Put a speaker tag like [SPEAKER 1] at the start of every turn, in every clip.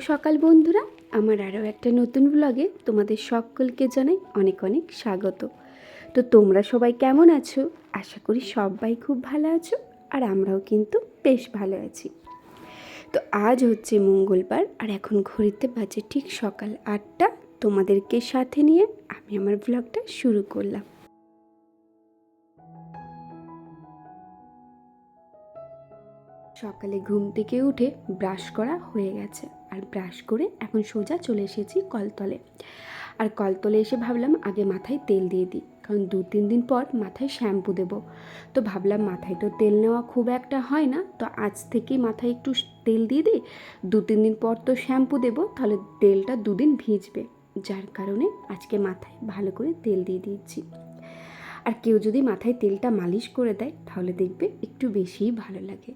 [SPEAKER 1] সকাল বন্ধুরা। আমার আরও একটা নতুন ব্লগে তোমাদের সকলকে জানাই অনেক অনেক স্বাগত। তো তোমরা সবাই কেমন আছো? আশা করি সবাই খুব ভালো আছো আর আমরাও কিন্তু বেশ ভালো আছি। তো আজ হচ্ছে মঙ্গলবার আর এখন ঘড়িতে বাজে ঠিক সকাল আটটা। তোমাদেরকে সাথে নিয়ে আমি আমার ব্লগটা শুরু করলাম। সকালে ঘুম থেকে উঠে ব্রাশ করা হয়ে গেছে। আর ব্রাশ করে এখন সোজা চলে এসেছি কলতলে। আর কলতলে এসে ভাবলাম আগে মাথায় তেল দিয়ে দিই, কারণ দু তিন দিন পর মাথায় শ্যাম্পু দেবো। তো ভাবলাম মাথায় তো তেল নেওয়া খুব একটা হয় না, তো আজ থেকেই মাথায় একটু তেল দিয়ে দিই, দু তিন দিন পর তো শ্যাম্পু দেবো, তাহলে তেলটা দুদিন ভিজবে। যার কারণে আজকে মাথায় ভালো করে তেল দিয়ে দিচ্ছি আর কেউ যদি মাথায় তেলটা মালিশ করে দেয়, তাহলে দেখবে একটু বেশিই ভালো লাগে।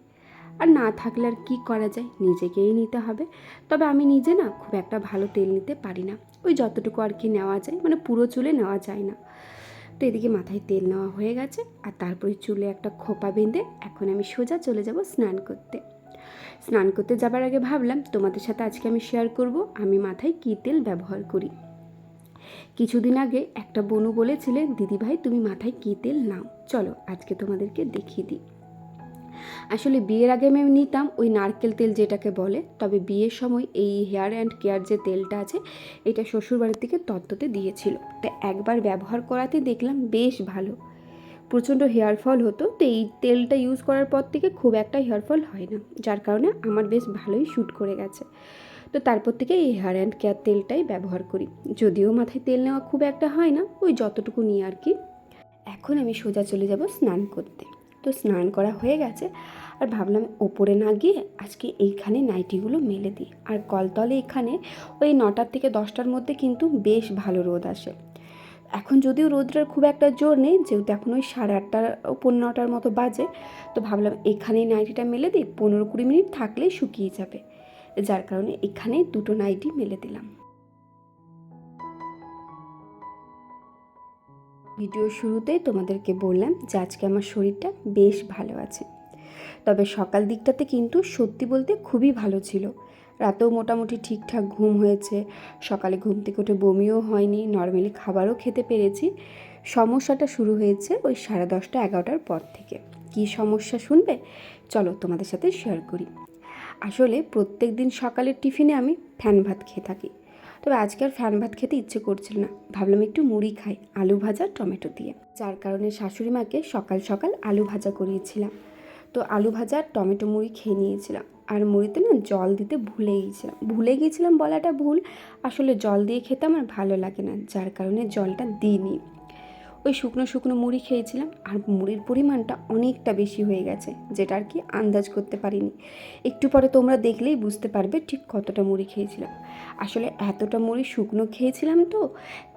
[SPEAKER 1] আর না থাকলে আর কী করা যায়? নিজেকেই নিতে হবে। তবে আমি নিজে না খুব একটা ভালো তেল নিতে পারি না। ওই যতটুকু আর কি নেওয়া যায় মানে পুরো চুলে নেওয়া যায় না। তো এদিকে মাথায় তেল নেওয়া হয়ে গেছে আর তারপরে চুলে একটা খোপা বেঁধে এখন আমি সোজা চলে যাব স্নান করতে। স্নান করতে যাবার আগে ভাবলাম তোমাদের সাথে আজকে আমি শেয়ার করব আমি মাথায় কী তেল ব্যবহার করি। কিছুদিন আগে একটা বনু বলেছিলে দিদিভাই, তুমি মাথায় কী তেল নাও? চলো আজকে তোমাদেরকে দেখিয়ে দিই। আসলে বিয়ের আগে আমি নিতাম ওই নারকেল তেল যেটাকে বলে, তবে বিয়ের সময় এই হেয়ার অ্যান্ড কেয়ার যে তেলটা আছে, এটা শ্বশুরবাড়ির থেকে তত্ত্বতে দিয়েছিল। তো একবার ব্যবহার করাতে দেখলাম বেশ ভালো। প্রচণ্ড হেয়ার ফল হতো, তো এই তেলটা ইউজ করার পর থেকে খুব একটা হেয়ার ফল হয় না, যার কারণে আমার বেশ ভালোই শ্যুট করে গেছে। তো তারপর থেকে এই হেয়ার অ্যান্ড কেয়ার তেলটাই ব্যবহার করি। যদিও মাথায় তেল নেওয়া খুব একটা হয় না, ওই যতটুকু নিয়ে আর কি। এখন আমি সোজা চলে যাব স্নান করতে। তো স্নান করা হয়ে গেছে। আর ভাবলাম ওপরে না গিয়ে আজকে এইখানে নাইটিগুলো মেলে দিই। আর কলতলে এখানে ওই নটার থেকে দশটার মধ্যে কিন্তু বেশ ভালো রোদ আসে। এখন যদিও রোদটার খুব একটা জোর নেই, যেহেতু এখন ওই সাড়ে আটটা পনেরো নটার মতো বাজে, তো ভাবলাম এখানেই নাইটিটা মেলে দিই, পনেরো কুড়ি মিনিট থাকলেই শুকিয়ে যাবে। যার কারণে এখানে দুটো নাইটি মেলে দিলাম। ভিডিও শুরুতেই তোমাদেরকে বললাম যে আজকে আমার শরীরটা বেশ ভালো আছে। তবে সকাল দিকটাতে কিন্তু সত্যি বলতে খুবই ভালো ছিল। রাতেও মোটামুটি ঠিকঠাক ঘুম হয়েছে, সকালে ঘুম থেকে উঠে বমিও হয়নি, নর্মালি খাবারও খেতে পেরেছি। সমস্যাটা শুরু হয়েছে ওই সাড়ে দশটা, এগারোটার পর থেকে। কী সমস্যা শুনবে? চলো তোমাদের সাথে শেয়ার করি। আসলে প্রত্যেক দিন সকালের টিফিনে আমি ফ্যান ভাত খেয়ে থাকি। তবে আজকে আর ফ্যান ভাত খেতে ইচ্ছে করছিল না। ভাবলাম একটু মুড়ি খাই, আলু ভাজা, টমেটো দিয়ে। যার কারণে শাশুড়ি মাকে সকাল সকাল আলু ভাজা করিয়েছিলাম। তো আলু ভাজা আর টমেটো মুড়ি খেয়ে নিয়েছিলাম। আর মুড়িতে না জল দিতে ভুলে গিয়েছিলাম ভুলে গিয়েছিলাম বলাটা ভুল। আসলে জল দিয়ে খেতে আমার ভালো লাগে না, যার কারণে জলটা দিইনি। ওই শুকনো শুকনো মুড়ি খেয়েছিলাম আর মুড়ির পরিমাণটা অনেকটা বেশি হয়ে গেছে, যেটা আর কি আন্দাজ করতে পারিনি। একটু পরে তোমরা দেখলেই বুঝতে পারবে ঠিক কতটা মুড়ি খেয়েছিলাম। আসলে এতটা মুড়ি শুকনো খেয়েছিলাম তো,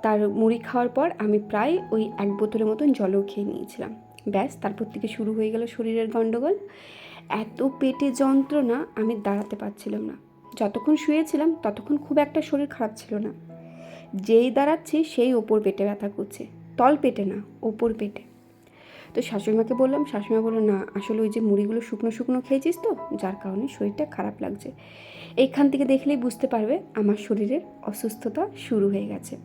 [SPEAKER 1] তার মুড়ি খাওয়ার পর আমি প্রায় ওই এক বোতলের মতন জলও খেয়ে নিয়েছিলাম। ব্যাস, তারপর থেকে শুরু হয়ে গেল শরীরের গণ্ডগোল এত পেটে যন্ত্রণা আমি দাঁড়াতে পারছিলাম না। যতক্ষণ শুয়েছিলাম ততক্ষণ খুব একটা শরীর খারাপ ছিল না। যেই দাঁড়াচ্ছি সেই ওপর পেটে ব্যথা করছে। তল পেটে না, ওপর পেটে। তো শাশুড়িমাকে বললাম, শাশুড়িমা বলল, না, আসলে ওই যে মুড়িগুলো শুকনো শুকনো খেয়েছিস তো, যার কারণে শরীরটা খারাপ লাগছে। এইখান থেকে দেখলেই বুঝতে পারবে আমার শরীরের অসুস্থতা শুরু হয়ে গেছে।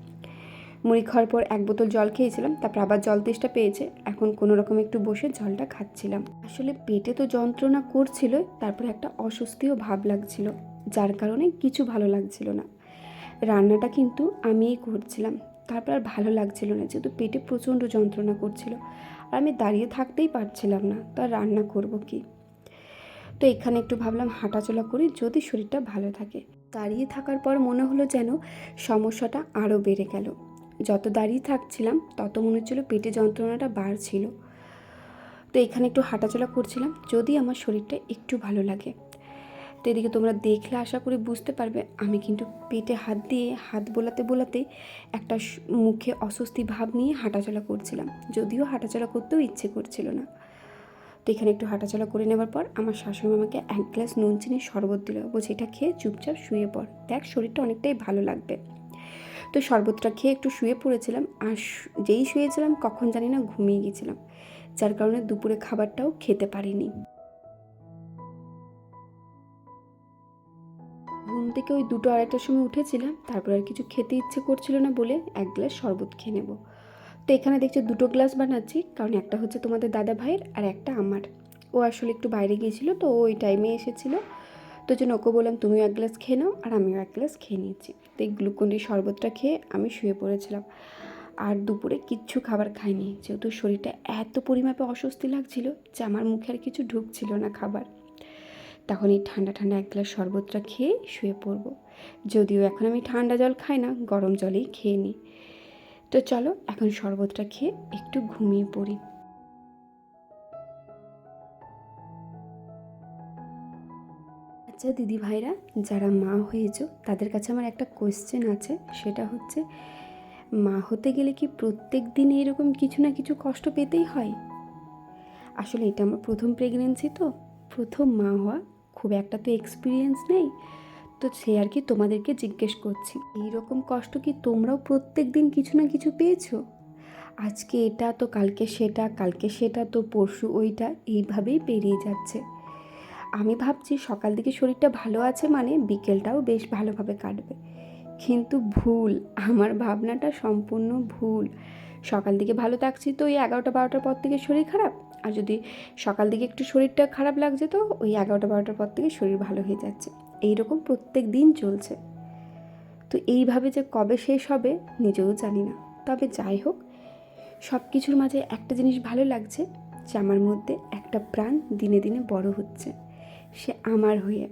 [SPEAKER 1] মুড়ি খাওয়ার পর এক বোতল জল খেয়েছিলাম, তারপর আবার জল তেষ্টা পেয়েছে। এখন কোনো রকম একটু বসে জলটা খাচ্ছিলাম। আসলে পেটে তো যন্ত্রণা করছিল, তারপরে একটা অস্বস্তিও ভাব লাগছিল, যার কারণে কিছু ভালো লাগছিল না। রান্নাটা কিন্তু আমিই করছিলাম। তারপর আর ভালো লাগছিল না, যেহেতু পেটে প্রচণ্ড যন্ত্রণা করছিল। আর আমি দাঁড়িয়ে থাকতেই পারছিলাম না, তো রান্না করব কি? তো এখানে একটু ভাবলাম হাঁটাচলা করি, যদি শরীরটা ভালো থাকে। দাঁড়িয়ে থাকার পর মনে হলো যেন সমস্যাটা আরও বেড়ে গেল। যত দাঁড়িয়ে থাকছিলাম, তত মনে হচ্ছিল পেটে যন্ত্রণাটা বাড়ছিল। তো এখানে একটু হাঁটাচলা করছিলাম, যদি আমার শরীরটা একটু ভালো লাগে। তো এদিকে তোমরা দেখলে আশা করি বুঝতে পারবে, আমি কিন্তু পেটে হাত দিয়ে হাত বোলাতে বোলাতে একটা মুখে অস্বস্তি ভাব নিয়ে হাঁটাচলা করছিলাম। যদিও হাঁটাচলা করতেও ইচ্ছে করছিল না। তো এখানে একটু হাঁটাচলা করে নেবার পর আমার শাশুড়ি আমাকে এক গ্লাস নুন চিনির শরবত দিল। বলছে, এটা খেয়ে চুপচাপ শুয়ে পড়। দেখ, শরীরটা অনেকটাই ভালো লাগবে। তো শরবতটা খেয়ে একটু শুয়ে পড়েছিলাম। আর যেই শুয়েছিলাম, কখন জানি না ঘুমিয়ে গেছিলাম। যার কারণে দুপুরে খাবারটাও খেতে পারিনি। থেকে ওই দুটো আড়াইটার সময় উঠেছিলাম, তারপর আর কিছু খেতে ইচ্ছে করছিল না বলে এক গ্লাস শরবত খেয়ে নেব। তো এখানে দেখছ দুটো গ্লাস বানাচ্ছি, কারণ একটা হচ্ছে তোমাদের দাদা ভাইয়ের আর একটা আমার। ও আসলে একটু বাইরে গিয়েছিল, তো ওই টাইমে এসেছিল। তো জন্য ওকে বললাম, তুমিও এক গ্লাস খেয়ে নাও, আর আমিও এক গ্লাস খেয়ে নিয়েছি তো এই গ্লুকন্ডি শরবতটা খেয়ে আমি শুয়ে পড়েছিলাম। আর দুপুরে কিচ্ছু খাবার খাইনি, যেহেতু শরীরটা এত পরিমাপে অস্বস্তি লাগছিল যে আমার মুখে আর কিছু ঢুকছিল না খাবার। তখন এই ঠান্ডা ঠান্ডা এক গ্লাস শরবতটা খেয়ে শুয়ে পড়ব। যদিও এখন আমি ঠান্ডা জল খাই না, গরম জলেই খেয়ে নিই। তো চলো, এখন শরবতটা খেয়ে একটু ঘুমিয়ে পড়ি। আচ্ছা দিদি ভাইরা, যারা মা হয়েছো, তাদের কাছে আমার একটা কোয়েশ্চেন আছে। সেটা হচ্ছে, মা হতে গেলে কি প্রত্যেক দিন এরকম কিছু না কিছু কষ্ট পেতেই হয়? আসলে এটা আমার প্রথম প্রেগনেন্সি তো, প্রথম মা হওয়া খুব একটা তো এক্সপিরিয়েন্স নেই। তো সে আর কি তোমাদেরকে জিজ্ঞেস করছি এই রকম কষ্ট কি তোমরাও প্রত্যেক দিন কিছু না কিছু পেয়েছ? আজকে এটা তো, কালকে সেটা কালকে সেটা তো, পরশু ওইটা, এইভাবেই পেরিয়ে যাচ্ছে। আমি ভাবছি সকাল দিকে শরীরটা ভালো আছে মানে বিকেলটাও বেশ ভালোভাবে কাটবে। কিন্তু ভুল, আমার ভাবনাটা সম্পূর্ণ ভুল। সকাল দিকে ভালো থাকছি তো ওই এগারোটা, বারোটার পর থেকে শরীর খারাপ? আর যদি সকাল দিকে একটু শরীরটা খারাপ লাগছে তো ওই এগারোটা বারোটার পর থেকে শরীর ভালো হয়ে যাচ্ছে। এই রকম প্রত্যেক দিন চলছে। তো এইভাবে যে কবে শেষ হবে নিজেও জানি না। তবে যাই হোক সব কিছুর মাঝে একটা জিনিস ভালো লাগছে যে আমার মধ্যে একটা প্রাণ দিনে দিনে বড় হচ্ছে। সে আমার হয়ে।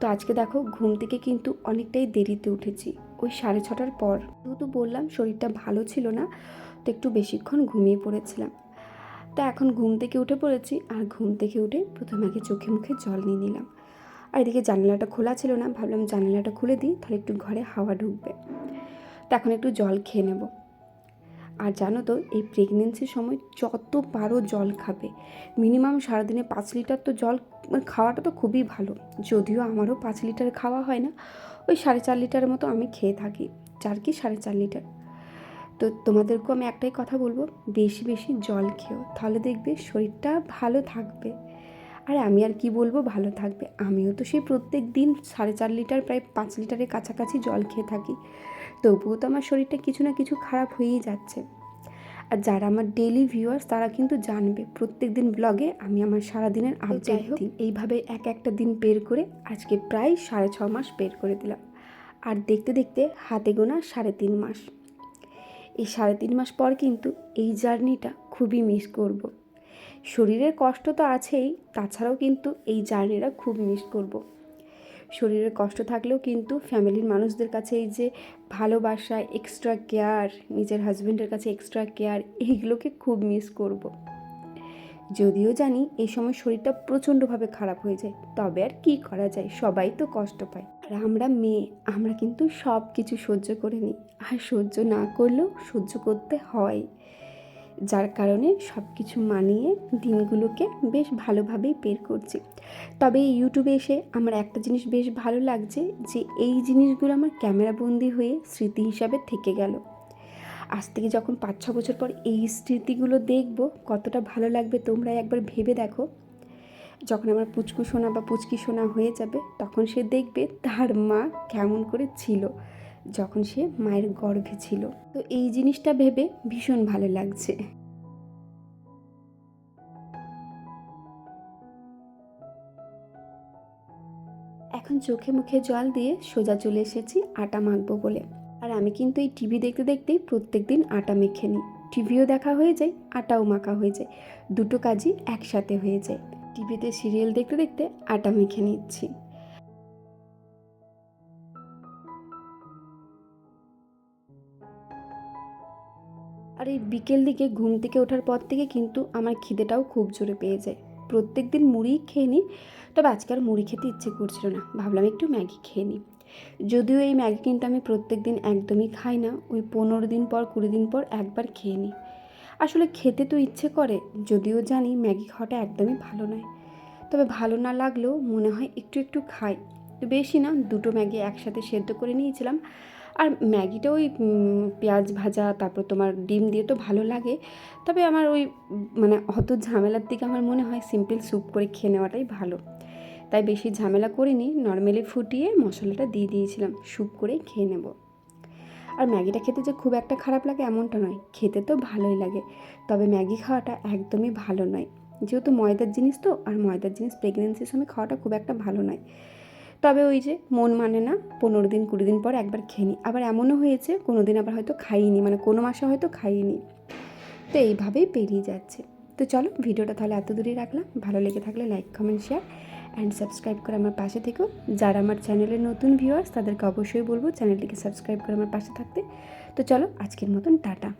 [SPEAKER 1] তো আজকে দেখো ঘুম থেকে কিন্তু অনেকটাই দেরিতে উঠেছি। ওই সাড়ে ছটার পর। যেহেতু বললাম শরীরটা ভালো ছিল না, তো একটু বেশিক্ষণ ঘুমিয়ে পড়েছিলাম। তা এখন ঘুম থেকে উঠে পড়েছি আর ঘুম থেকে উঠে প্রথমে আগে চোখে মুখে জল নিয়ে নিলাম। আর এদিকে জানালাটা খোলা ছিল না, ভাবলাম জানালাটা খুলে দিই, তাহলে একটু ঘরে হাওয়া ঢুকবে। তা এখন একটু জল খেয়ে নেব। আর জানো তো, এই প্রেগনেন্সির সময় যত পারো জল খাবে। মিনিমাম সারাদিনে পাঁচ লিটার তো জল মানে খাওয়াটা তো খুবই ভালো। যদিও আমারও পাঁচ লিটার খাওয়া হয় না, ওই সাড়ে চার লিটারের মতো আমি খেয়ে থাকি। চার কি সাড়ে চার লিটার। তো তোমাদেরকেও আমি একটাই কথা বলব বেশি বেশি জল খেও তাহলে দেখবে শরীরটা ভালো থাকবে। আর আমি আর কি বলব ভালো থাকবে। আমিও তো সেই প্রত্যেক দিন সাড়ে চার লিটার প্রায় পাঁচ লিটারের কাছাকাছি জল খেয়ে থাকি। তবুও তো আমার শরীরটা কিছু না কিছু খারাপ হয়েই যাচ্ছে। আর যারা আমার ডেলি ভিউয়ার্স তারা কিন্তু জানবে প্রত্যেক দিন ব্লগে আমি আমার সারাদিনের আপডেট দিই। এইভাবে এক একটা দিন বের করে আজকে প্রায় সাড়ে ছ মাস বের করে দিলাম। আর দেখতে দেখতে হাতে গোনা সাড়ে তিন মাস। এই সাড়ে তিন মাস পর কিন্তু এই জার্নিটা খুবই মিস করব। শরীরের কষ্ট তো আছেই, তাছাড়াও কিন্তু এই জার্নিটা খুব মিস করব। শরীরের কষ্ট থাকলেও কিন্তু ফ্যামিলির মানুষদের কাছে এই যে ভালোবাসা এক্সট্রা কেয়ার নিজের হাজব্যান্ডের কাছে এক্সট্রা কেয়ার এইগুলোকে খুব মিস করব। যদিও জানি এই সময় শরীরটা প্রচণ্ডভাবে খারাপ হয়ে যায়, তবে আর কি করা যায়? সবাই তো কষ্ট পায়। আর আমরা মেয়ে, আমরা কিন্তু সব কিছু সহ্য করে নিই। আর সহ্য না করলেও সহ্য করতে হয়। যার কারণে সব কিছু মানিয়ে দিনগুলোকে বেশ ভালোভাবেই বের করছি। তবে ইউটিউবে এসে আমার একটা জিনিস বেশ ভালো লাগছে যে, এই জিনিসগুলো আমার ক্যামেরাবন্দি হয়ে স্মৃতি হিসাবে থেকে গেল। আজ থেকে যখন পাঁচ, ছ বছর পর এই স্মৃতিগুলো দেখব, কতটা ভালো লাগবে তোমরা একবার ভেবে দেখো। যখন আমার পুচকু সোনা বা পুচকি সোনা হয়ে যাবে, তখন সে দেখবে তার মা কেমন করে ছিল, যখন সে মায়ের গর্ভে ছিল। তো এই জিনিসটা ভেবে ভীষণ ভালো লাগছে। এখন চোখে মুখে জল দিয়ে সোজা চলে এসেছি আটা মাখবো বলে। আমি কিন্তু এই টিভি দেখতে দেখতেই প্রত্যেক দিন আটা মেখে নিই। টিভিও দেখা হয়ে যায়, আটাও মাখা হয়ে যায়। দুটো কাজই একসাথে হয়ে যায়। টিভিতে সিরিয়াল দেখতে দেখতে আটা মেখে নিচ্ছি। আর এই বিকেল দিকে ঘুম থেকে ওঠার পর থেকে কিন্তু আমার খিদেটাও খুব জোরে পেয়ে যায়। প্রত্যেক দিন মুড়ি খেয়ে নিই, তবে আজকে আর মুড়ি খেতে ইচ্ছে করছিল না। ভাবলাম একটু ম্যাগি খেয়ে নিই। যদিও এই ম্যাগি কিন্তু আমি প্রত্যেক দিন একদমই খাই না, ওই পনেরো দিন পর, কুড়ি দিন পর একবার খেয়ে নিই। আসলে খেতে তো ইচ্ছে করে, যদিও জানি ম্যাগি খাওয়াটা একদমই ভালো নয়। তবে ভালো না লাগলেও মনে হয় একটু একটু খাই। বেশি না, দুটো ম্যাগি একসাথে সেদ্ধ করে নিয়েছিলাম। আর ম্যাগিটা ওই পেঁয়াজ ভাজা, তারপর তোমার ডিম দিয়ে তো ভালো লাগে। তবে আমার ওই মানে অত ঝামেলার দিকে আমার মনে হয় সিম্পল স্যুপ করে খেয়ে নেওয়াটাই ভালো। তাই বেশি ঝামেলা করিনি, নর্মালি ফুটিয়ে মশলাটা দিয়ে দিয়েছিলাম স্যুপ করে খেয়ে নেব। আর ম্যাগিটা খেতে যে খুব একটা খারাপ লাগে এমনটা নয়, খেতে তো ভালোই লাগে, তবে ম্যাগি খাওয়াটা একদমই ভালো নয়। যেহেতু ময়দার জিনিস তো, আর ময়দার জিনিস প্রেগনেন্সির সময় খাওয়াটা খুব একটা ভালো নয়। তবে ওই যে মন মানে না, পনেরো দিন, কুড়ি দিন পর একবার খেয়ে নিই। আবার এমনও হয়েছে কোনো দিন আবার হয়তো খাইনি মানে কোনো মাসে হয়তো খাইনি। তো এইভাবেই পেরিয়ে যাচ্ছে। তো চলো, ভিডিওটা তাহলে এত দূরেই রাখলাম। ভালো লেগে থাকলে like comment share and subscribe করে আমার পাশে থেকেও যারা আমার চ্যানেলের নতুন ভিউয়ার্স তাদেরকে অবশ্যই বলব চ্যানেলটিকে সাবস্ক্রাইব করে আমার পাশে থাকতে। তো চলো, আজকের মতন, টাটা।